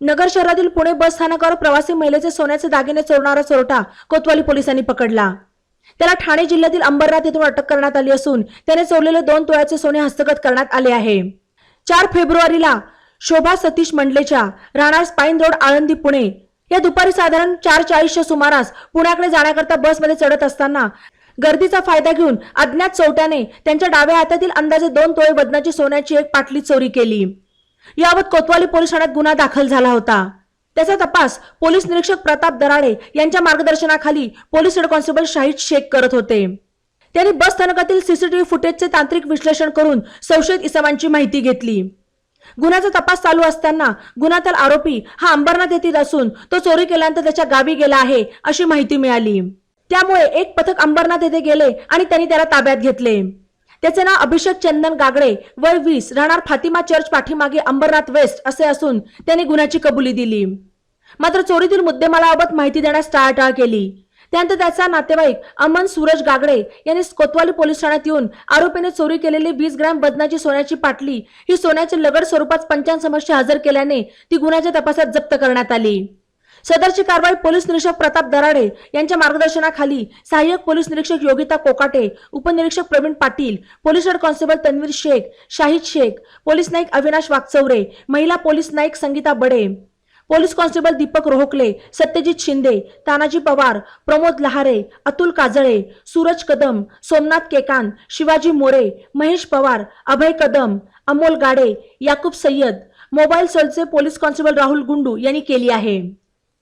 नगर शहरातील पुणे बस स्थानकावर प्रवासी महिलेचे सोन्याचे दागिने चोरणारा चोरटा कोतवाली पोलिसांनी पकडला. त्याला ठाणे जिल्ह्यातील अंबरनाथ येथून अटक करण्यात आली असून त्याने चोरलेले दोन तोळ्याचे सोने हस्तगत करण्यात आले आहे. चार फेब्रुवारीला शोभा सतीश मंडलेच्या राहणार स्पाईन रोड आळंदी पुणे या दुपारी साधारण चार चाळीसच्या सुमारास पुण्याकडे जाण्याकरता बसमध्ये चढत असताना गर्दीचा फायदा घेऊन अज्ञात चोरट्याने त्यांच्या डाव्या हातातील अंदाजे दोन तोळे वजनाची सोन्याची एक पाटली चोरी केली. याबाबत कोतवाली पोलीस ठाण्यात गुन्हा दाखल झाला होता. त्याचा तपास पोलीस निरीक्षक प्रताप दराडे यांच्या मार्गदर्शनाखाली police head constable Shahid Sheikh करत होते. त्यांनी बस स्थानकातील सीसीटीव्ही फुटेजचे तांत्रिक विश्लेषण करून संशयित इसमांची माहिती घेतली. गुन्ह्याचा तपास चालू असताना गुन्ह्यातील आरोपी हा अंबरनाथ येथील असून तो चोरी केल्यानंतर त्याच्या गावी गेला आहे अशी माहिती मिळाली. त्यामुळे एक पथक अंबरनाथ येथे गेले आणि त्यांनी त्याला ताब्यात घेतले. त्याचे नाव अभिषेक चंदन गागडे वय वीस राहणार फातिमा चर्च पाठीमागे अंबरनाथ वेस्ट असे असून त्यांनी गुन्ह्याची कबुली दिली. मात्र चोरीतील मुद्देमालाबाबत माहिती देण्यास टाळाटाळ केली. त्यानंतर त्याचा नातेवाईक अमन सूरज गागडे यांनी कोतवाली पोलीस ठाण्यात येऊन आरोपीने चोरी केलेली वीस ग्रॅम वजनाची सोन्याची पाटली ही सोन्याची लगड स्वरूपात पंचांसमक्ष हजर केल्याने ती गुन्ह्याच्या तपासात जप्त करण्यात आली. सदरची कारवाई पोलीस निरीक्षक प्रताप दराडे यांच्या मार्गदर्शनाखाली सहाय्यक पोलीस निरीक्षक योगिता कोकाटे उपनिरीक्षक Pravin Patil police head constable Tanveer Sheikh Shahid Sheikh police Naik Avinash Waghchaure महिला police Naik Sangeeta Bade police constable Deepak Rohakale Satyajit Shinde Tanaji Pawar Pramod Lahare Atul Kajale Suraj Kadam Somnath Kekan Shivaji More Mahesh Pawar Abhay Kadam Amol Gade Yakub Sayyad. Mobile सेलचे police constable Rahul Gundu यांनी केली आहे.